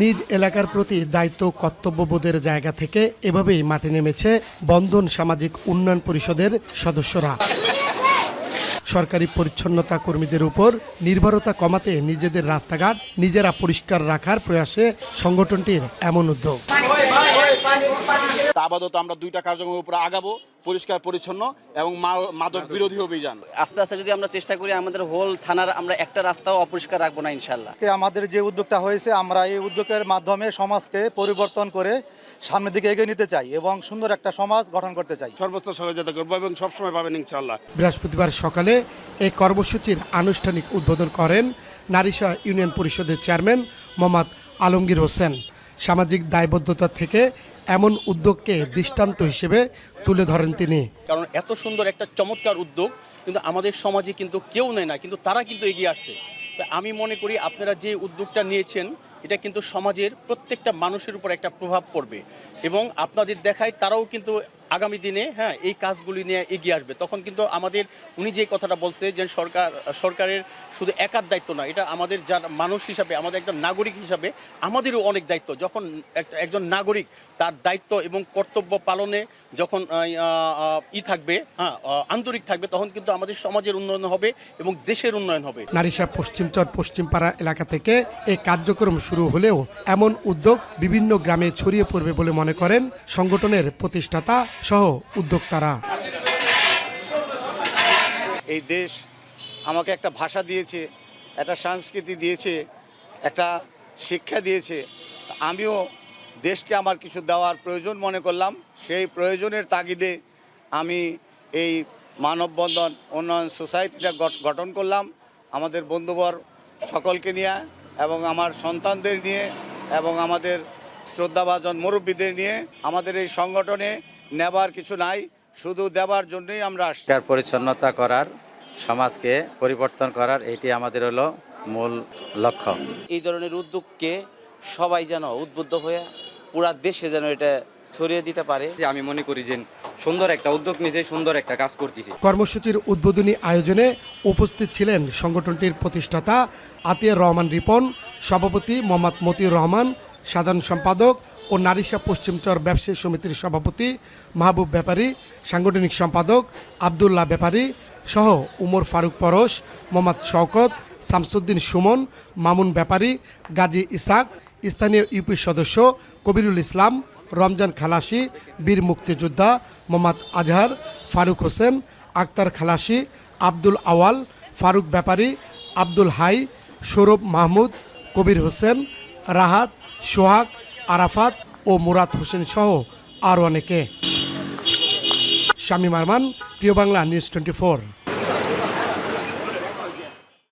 নিজ এলাকার প্রতি দায়িত্ব কর্তব্যবোধের জায়গা থেকে এভাবেই মাঠে নেমেছে বন্ধন সামাজিক উন্নয়ন পরিষদের সদস্যরা। সরকারি পরিচ্ছন্নতা কর্মীদের উপর নির্ভরতা কমাতে নিজেদের রাস্তাঘাট নিজেরা পরিষ্কার রাখার প্রয়াসে সংগঠনটির এমন উদ্যোগ। তা আপাতত আমরা দুইটা কার্যক্রমের উপরে আগাবো পরিষ্কার পরিচ্ছন্ন এবং মা- মাদক বিরোধী অভিযান। আস্তে আস্তে যদি আমরা চেষ্টা করি আমাদের হোল থানার আমরা একটা রাস্তাও অপরিষ্কার রাখব না ইনশাল্লাহ আমাদের যে উদ্যোগটা হয়েছে আমরা এই উদ্যোগের মাধ্যমে সমাজকে পরিবর্তন করে সামনের দিকে এগিয়ে নিতে চাই এবং সুন্দর একটা সমাজ গঠন করতে চাই। সর্বোচ্চ সহযোগিতা করব এবং সবসময় পাবেন ইনশাল্লাহ বৃহস্পতিবার সকালে এই কর্মসূচির আনুষ্ঠানিক উদ্বোধন করেন নারিশা ইউনিয়ন পরিষদের চেয়ারম্যান মোহাম্মদ আলমগীর হোসেন। সামাজিক দায়বদ্ধতা থেকে এমন উদ্যোগকে দৃষ্টান্ত হিসেবে তুলে ধরেন তিনি। কারণ এত সুন্দর একটা চমৎকার উদ্যোগ, কিন্তু আমাদের সমাজে কিন্তু কেউ নেয় না, কিন্তু তারা কিন্তু এগিয়ে আসছে। আমি মনে করি আপনারা যে উদ্যোগটা নিয়েছেন, এটা কিন্তু সমাজের প্রত্যেকটা মানুষের উপর একটা প্রভাব পড়বে এবং আপনাদের দেখায় তারাও কিন্তু আগামী দিনে হ্যাঁ এই কাজগুলি নিয়ে এগিয়ে আসবে। তখন কিন্তু আমাদের, উনি যে কথাটা বলছে যে সরকার, সরকারের শুধু একার দায়িত্ব না, এটা আমাদের যার মানুষ হিসাবে, আমাদের একজন নাগরিক হিসাবে আমাদেরও অনেক দায়িত্ব। যখন একজন নাগরিক তার দায়িত্ব এবং কর্তব্য পালনে যখন ই থাকবে হ্যাঁ আন্তরিক থাকবে, তখন কিন্তু আমাদের সমাজের উন্নয়ন হবে এবং দেশের উন্নয়ন হবে। নারিশা পশ্চিমচর পশ্চিমপাড়া এলাকা থেকে এই কার্যক্রম শুরু হলেও এমন উদ্যোগ বিভিন্ন গ্রামে ছড়িয়ে পড়বে বলে মনে করেন সংগঠনের প্রতিষ্ঠাতা সহ উদ্যোক্তারা। এই দেশ আমাকে একটা ভাষা দিয়েছে, একটা সংস্কৃতি দিয়েছে, একটা শিক্ষা দিয়েছে। আমিও দেশকে আমার কিছু দেওয়ার প্রয়োজন মনে করলাম। সেই প্রয়োজনের তাগিদে আমি এই মানববন্ধন, উন্নয়ন সোসাইটিটা গঠ- গঠন করলাম। আমাদের বন্ধুবর সকলকে নিয়ে এবং আমার সন্তানদের নিয়ে এবং আমাদের শ্রদ্ধাভাজন মুরব্বীদের নিয়ে আমাদের এই সংগঠনে নেবার কিছু নাই শুধু দেবার জন্যই আমরা আসছি। পরিচ্ছন্নতা করার সমাজকে পরিবর্তন করার এটি আমাদের হলো মূল লক্ষ্য। এই ধরনের উদ্যোগকে সবাই যেন উদ্বুদ্ধ হয়ে পুরা দেশে যেন এটা ছড়িয়ে দিতে পারে। আমি মনে করি যে সুন্দর একটা উদ্যোগ নিতে সুন্দর একটা কাজ করতেছি। কর্মসূচির উদ্বোধনী আয়োজনে উপস্থিত ছিলেন সংগঠনটির প্রতিষ্ঠাতা আতিয়ার রহমান রিপন, সভাপতি মোহাম্মদ মতিউর রহমান, সাধারণ সম্পাদক ও নারিশা পশ্চিমচর ব্যবসায়ী সমিতির সভাপতি মাহবুব ব্যাপারী, সাংগঠনিক সম্পাদক আবদুল্লাহ ব্যাপারী সহ উমর ফারুক পরশ, মোহাম্মদ শওকত, শামসুদ্দিন সুমন, মামুন ব্যাপারী, গাজী ইসাক, স্থানীয় ইউপি সদস্য কবিরুল ইসলাম রমজান খালাসি, বীর মুক্তিযোদ্ধা মোহাম্মদ আজহার, ফারুক হোসেন, আক্তার খালাসি, আব্দুল আওয়াল, ফারুক ব্যাপারী, আব্দুল হাই, সৌরভ মাহমুদ, কবির হোসেন, রাহাত, সোহাগ, আরাফাত ও মুরাদ হোসেন সহ আরও অনেকে। শামীম আরমান, প্রিয় বাংলা নিউজ টোয়েন্টি